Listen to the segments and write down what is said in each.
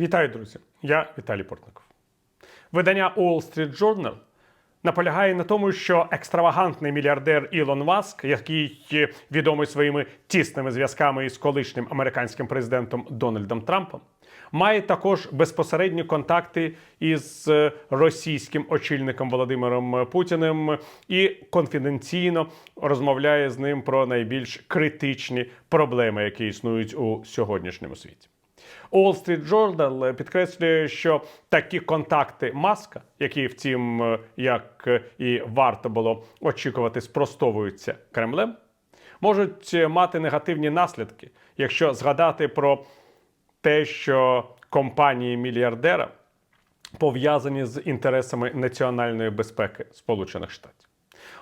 Вітаю, друзі! Я Віталій Портников. Видання Wall Street Journal наполягає на тому, що екстравагантний мільярдер Ілон Маск, який відомий своїми тісними зв'язками із колишнім американським президентом Дональдом Трампом, має також безпосередні контакти із е, російським очільником Володимиром Путіним і конфіденційно розмовляє з ним про найбільш критичні проблеми, які існують у сьогоднішньому світі. Wall Street Journal підкреслює, що такі контакти маска, які, втім, е, як і варто було очікувати, спростовуються Кремлем, можуть мати негативні наслідки, якщо згадати про те, що компанії мільярдера пов'язані з інтересами національної безпеки Сполучених Штатів.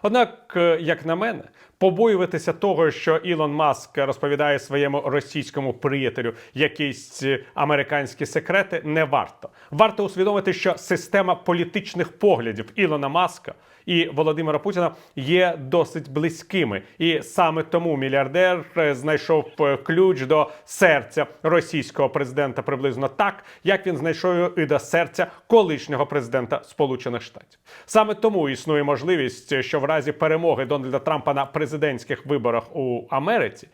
Однак, е, як на мене, побоюватися того, що Ілон Маск розповідає своєму російському приятелю якісь е, американські секрети, не варто. Варто усвідомити, що система політичних поглядів Ілона Маска і Володимира Путіна є досить близькими, і саме тому мільярдер е, знайшов е, ключ до серця російського президента приблизно так, як він знайшов і до серця колишнього президента Сполучених Штатів. Саме тому існує можливість, що в разі перемоги Дональда Трампа на президентських виборах у Америці,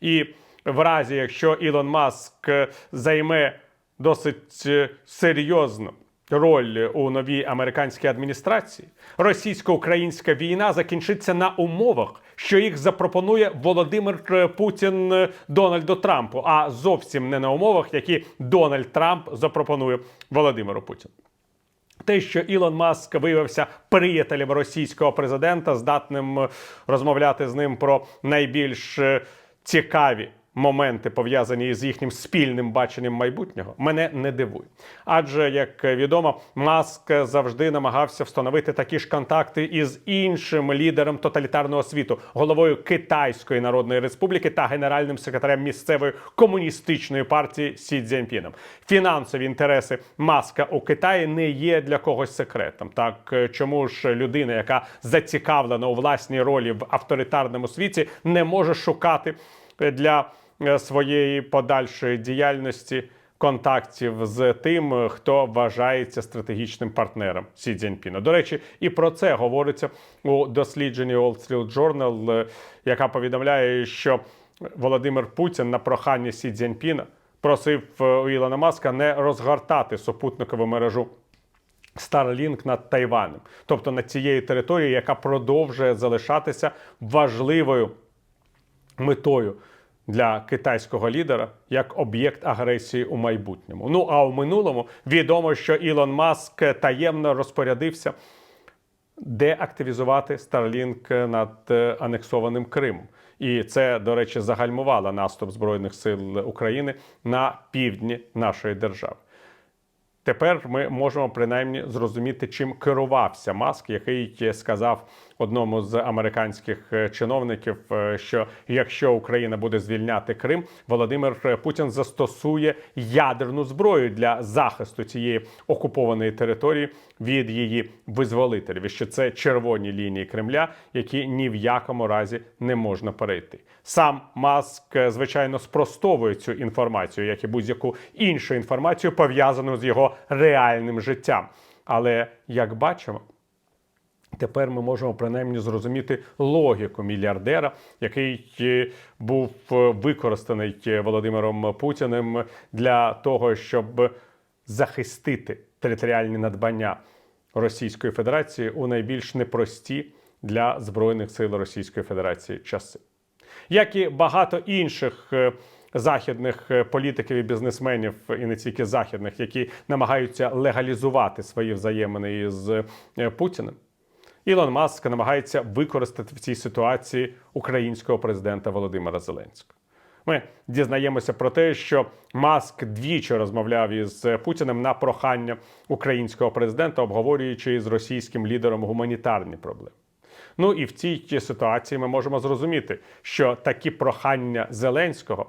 і в разі, якщо Ілон Маск займе досить е, серйозну роль у новій американській адміністрації, російсько-українська війна закінчиться на умовах, що їх запропонує Володимир е, Путін е, Дональду Трампу, а зовсім не на умовах, які Дональд Трамп запропонує Володимиру Путіну. Те, що Ілон Маск виявився приятелем російського президента, здатним розмовляти з ним про найбільш е, цікаві моменти, пов'язані з їхнім спільним баченням майбутнього, мене не дивує. Адже, як відомо, Маск завжди намагався встановити такі ж контакти із іншим лідером тоталітарного світу, головою Китайської Народної Республіки та генеральним секретарем місцевої комуністичної партії Сі Цзіньпіном. Фінансові інтереси Маска у Китаї не є для когось секретом. Так е, чому ж людина, яка зацікавлена у власній ролі в авторитарному світі, не може шукати для е, своєї подальшої діяльності контактів з тим, хто вважається стратегічним партнером Сі Цзіньпіна. До речі, і про це говориться у дослідженні Wall Street Journal, е, яка повідомляє, що Володимир Путін на прохання Сі Цзіньпіна просив е, у Ілона Маска не розгортати супутникову мережу Starlink над Тайванем, тобто над цією територією, яка продовжує залишатися важливою метою для китайського лідера як об'єкт агресії у майбутньому. Ну а у минулому відомо, що Ілон Маск таємно розпорядився деактивізувати Starlink над е, анексованим Кримом. І це, до речі, загальмувало наступ Збройних сил України на півдні нашої держави. Тепер ми можемо принаймні зрозуміти, чим керувався Маск, який сказав одному з американських е, чиновників, е, що якщо Україна буде звільняти Крим, Володимир Путін застосує ядерну зброю для захисту цієї окупованої території від її визволителів. І що це червоні лінії Кремля, які ні в якому разі не можна перейти. Сам Маск, е, звичайно, спростовує цю інформацію, як і будь-яку іншу інформацію, пов'язану з його реальним життям. Але як бачимо. Тепер ми можемо принаймні зрозуміти логіку мільярдера, який е, був е, використаний е, Володимиром Путіним для того, щоб захистити територіальні надбання Російської Федерації у найбільш непрості для збройних сил Російської Федерації часи, як і багато інших. Західних політиків і бізнесменів, і не тільки західних, які намагаються легалізувати свої взаємини з Путіним. Ілон Маск намагається використати в цій ситуації українського президента Володимира Зеленського. Ми дізнаємося про те, що Маск двічі розмовляв із Путіним на прохання українського президента, обговорюючи з російським лідером гуманітарні проблеми. Ну і в цій ситуації ми можемо зрозуміти, що такі прохання Зеленського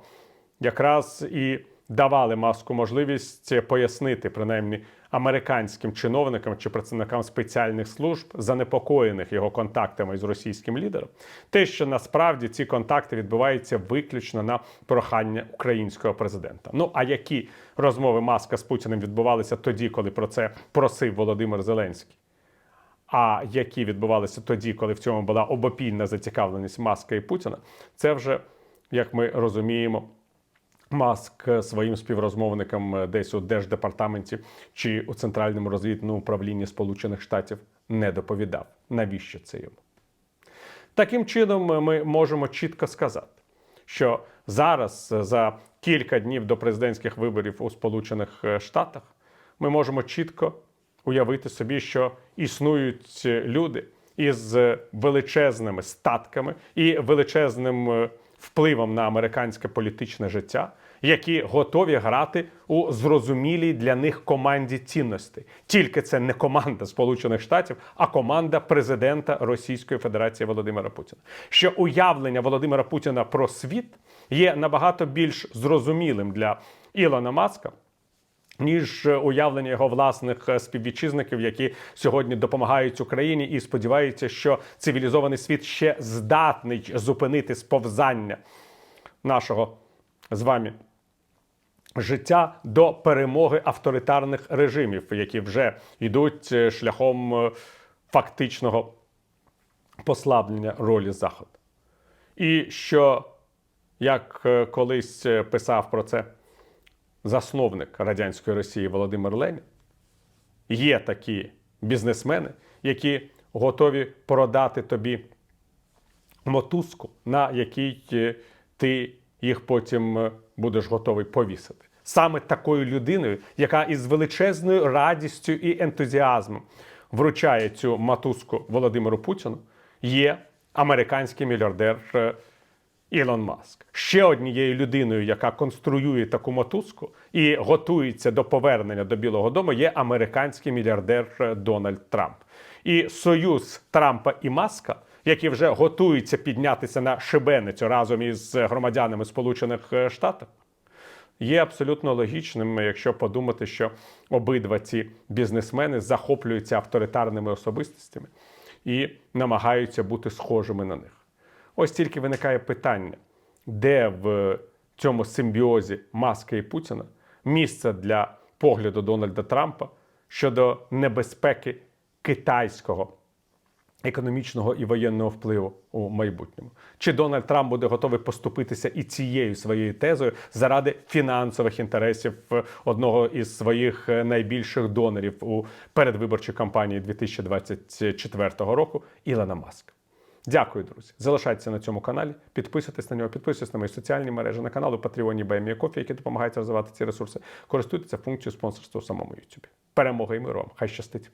якраз і давали маску можливість пояснити принаймні американським чиновникам чи працівникам спеціальних служб, занепокоєних його контактами з російським лідером, те, що насправді ці контакти відбуваються виключно на прохання українського президента. Ну а які розмови маска з Путіним відбувалися тоді, коли про це просив Володимир Зеленський? а які відбувалися тоді, коли в цьому була обопільна зацікавленість Маска і Путіна, це вже, як ми розуміємо, Маск своїм співрозмовникам десь у держдепартаменті чи у центральному розвідному управлінні Сполучених Штатів не доповідав. Навіщо це йому? Таким чином, ми можемо чітко сказати, що зараз, за кілька днів до президентських виборів у Сполучених Штатах, ми можемо чітко уявити собі, що існують люди із величезними статками і величезним е, впливом на американське політичне життя, які готові грати у зрозумілій для них команді цінностей. Тільки це не команда Сполучених Штатів, а команда президента Російської Федерації Володимира Путіна. Що уявлення Володимира Путіна про світ є набагато більш зрозумілим для Ілона Маска ніж уявлення його власних е, співвітчизників, які сьогодні допомагають Україні, і сподіваються, що цивілізований світ ще здатний зупинити сповзання нашого з вами життя до перемоги авторитарних режимів, які вже йдуть е, шляхом е, фактичного послаблення ролі Заходу. І що, як колись писав про це засновник радянської Росії Володимир Ленін, є такі бізнесмени, які готові продати тобі мотузку, на якій е, ти їх потім е, будеш готовий повісити. Саме такою людиною, яка із величезною радістю і ентузіазмом вручає цю мотузку Володимиру Путіну, є американський мільярдер е, Ілон Маск ще однією людиною, яка конструює таку мотузку і готується до повернення до Білого Дому, є американський мільярдер Дональд Трамп. І союз Трампа і Маска, які вже готуються піднятися на шибеницю разом із громадянами Сполучених Штатів, є абсолютно логічним, якщо подумати, що обидва ці бізнесмени захоплюються авторитарними особистостями і намагаються бути схожими на них. Ось тільки виникає питання, де в цьому симбіозі Маска і Путіна місце для погляду Дональда Трампа щодо небезпеки китайського економічного і воєнного впливу у майбутньому. Чи Дональд Трамп буде готовий поступитися і цією своєю тезою заради фінансових інтересів одного із своїх найбільших донорів у передвиборчій кампанії 2024 року Ілона Маска? Дякую, друзі. Залишайтеся на цьому каналі, підписуйтесь на нього, підписуйтесь на мої соціальні мережі, на канал у Патреоні Баймія Кофі, які допомагають розвивати ці ресурси. Користуйтеся функцією спонсорства у самому Ютубі. Перемоги і миру вам! Хай щастить!